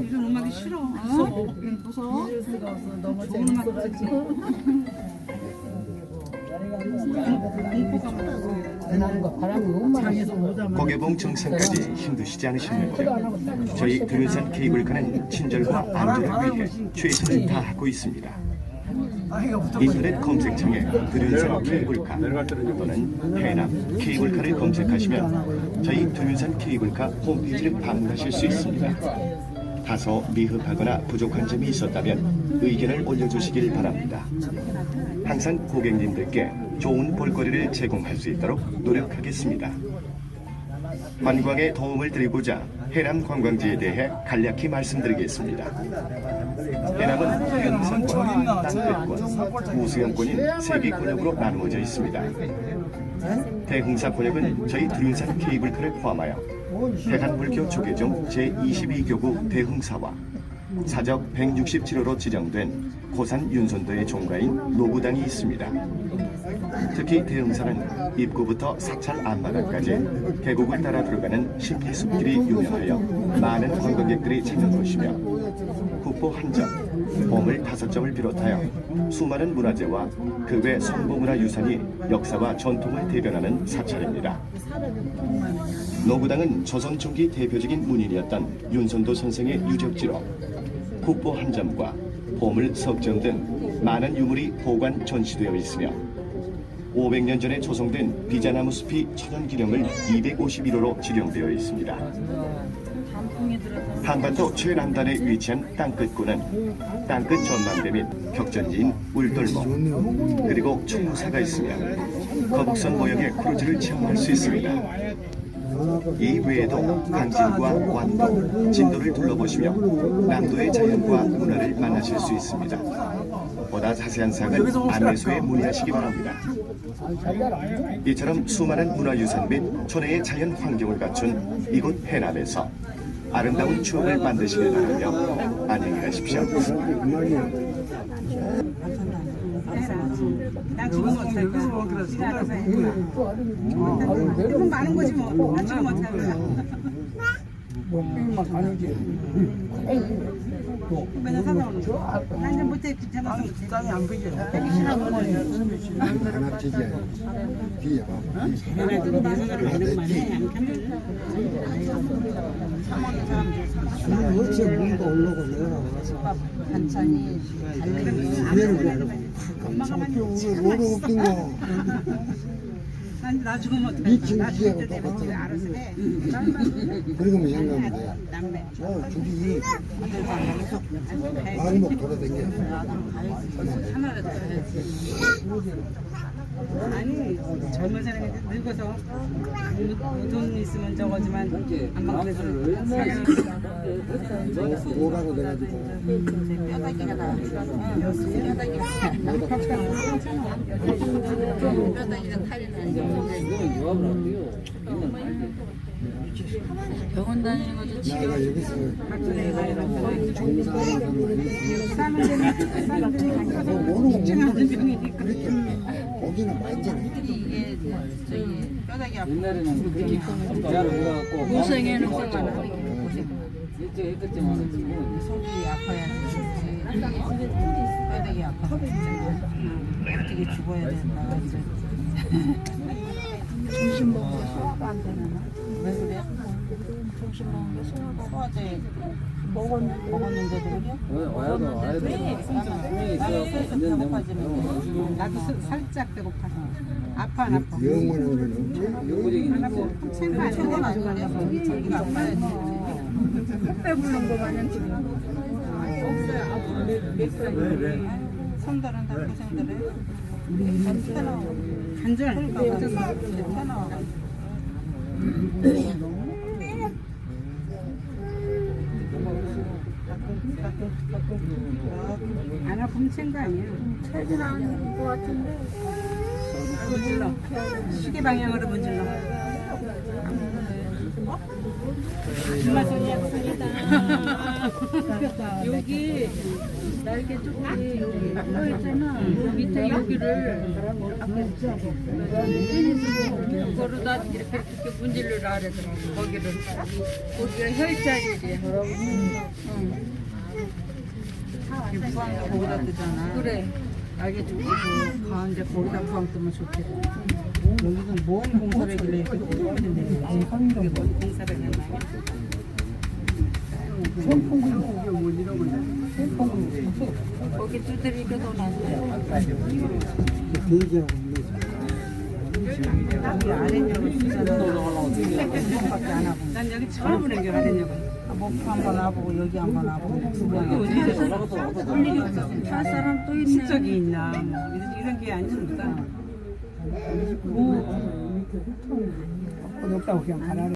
이런 음악이 싫어. 어? 무서워. 너무 해서 고개봉 정상까지 힘드시지 않으십니까? 저희 드루산 케이블카는 친절과 안전을 위해 최선을 다하고 있습니다. 인터넷 검색창에 드륜산 케이블카 또는 해남 케이블카를 검색하시면 저희 드륜산 케이블카 홈페이지를 방문하실 수 있습니다. 다소 미흡하거나 부족한 점이 있었다면 의견을 올려주시길 바랍니다. 항상 고객님들께 좋은 볼거리를 제공할 수 있도록 노력하겠습니다. 관광에 도움을 드리고자 해남 관광지에 대해 간략히 말씀드리겠습니다. 해남은 해운산권, 땅끝권, 우수영권인 세개 권역으로 나누어져 있습니다. 대흥사 권역은 저희 두륜산 케이블카를 포함하여 대한불교 조계종 제22교구 대흥사와 사적 167호로 지정된 고산 윤선도의 종가인 노부당이 있습니다. 특히 대흥사는 입구부터 사찰 앞마당까지 계곡을 따라 들어가는 심리숲길이 유명하여 많은 관광객들이 찾는 곳이며 국보 한 점, 보물 다섯 점을 비롯하여 수많은 문화재와 그 외 성보문화 유산이 역사와 전통을 대변하는 사찰입니다. 노구당은 조선 중기 대표적인 문인이었던 윤선도 선생의 유적지로 국보 한 점과 보물 석점 등 많은 유물이 보관 전시되어 있으며 500년 전에 조성된 비자나무 숲이 천연기념을 251호로 지정되어 있습니다. 한반도 최남단에 위치한 땅끝구는 땅끝 전망대 및 격전지인 울돌목 그리고 충무사가 있으며 거북선 모형의 크루즈를 체험할 수 있습니다. 이 외에도 강진과 완도, 진도를 둘러보시며 남도의 자연과 문화를 만나실 수 있습니다. 보다 자세한 사항은 안내소에 문의하시기 바랍니다. 이처럼 수많은 문화유산 및 촌의 자연 환경을 갖춘 이곳 해남에서 아름다운 추억을 만드시길 바라며 안녕히 가십시오. 난 지금 어떡할 거야. 네가 알아서 해. 그럼 많은 거지 뭐. 난 지금 어떡할 거야. 막 가는 게 맨날 사다 오는 거. 난 이제 못해 귀찮아서. 땅이 안 보이게. 하나씩이 뒤에 봐봐. 얘네들이 내 생각을 하는 말에 안 켜면 어째 물도 올라오고 내려가고 반찬이 달래기 위에를 내려고. 엄마가 많이 오늘 오늘 웃긴 거. 난 나중에 어떡할 거야. 미친 나 기회가 죽을 때 똑같아. 되면 알아서 해. 그러면 생각하면 돼. 남매. 저 줄이 발목 돌아다녀. 하나라도 해야지. 아니 젊은 사람이 늙어서 돈 있으면 저거지만 안만 그래도 오라고 돼가지고. 뼈다귀가 다 뼈다귀가 탈이 나 병원 다니는 것도 내가 여기서 종사하는 싸면 되는 싸면 되는 모르고 걱정하는 먹는 병이니까 그렇게 고기는 많잖아. 이게 저기 뼈다귀 아프고 옛날에는 그렇게 고생에는 고생 고생하나 일찍 했겠지만 지금 속이 아파야지 죽지 뼈다귀 아파. 어떻게 죽어야 된다 안 되나 왜 그래? 점심 먹은 게 소화가 소화제 먹었, 먹었는데도 그래? 있는 배고파지는 나도 스- 살짝 배고파 아파 안 아파 요구적인 안 아파 생각 안 해도 안 그래 저기가 아파야지 배부른 거 마냥 지금 없어요 아파 손들은 다 고생들 해 간절 편하고 안 아프면 챙거 아니야 체질 아닌 것 같은데. 문질러 시계 방향으로 문질러. 정말 소리야 소리다. 여기 날개 쪽이 여기 떠 있잖아 밑에 여기를 저러다 이렇게 이렇게 문질러 하더라고 거기를 거기가 혈자리래 응. 부항도 거기다 뜨잖아. 그래 날개 쭉 뜨고 가운데 거기다 부항 뜨면 좋겠다. 여기는 뭔 공사를 길래 이렇게 뜨는데 이게 뭔 공사를 했나? 거기 두드리게 더 낫네 대기하고 있네. 여기 아랫역을 쓰잖아. 밖에 안 하고. 난 여기 처음 보는 게 아랫역을. 목포 한번 와보고 여기 한번 와보고. 어디서 일이 없어. 다 사람 또 있네 있나? 뭐 이런, 이런 게 아니니까. 뭐 없다고 그냥 가라.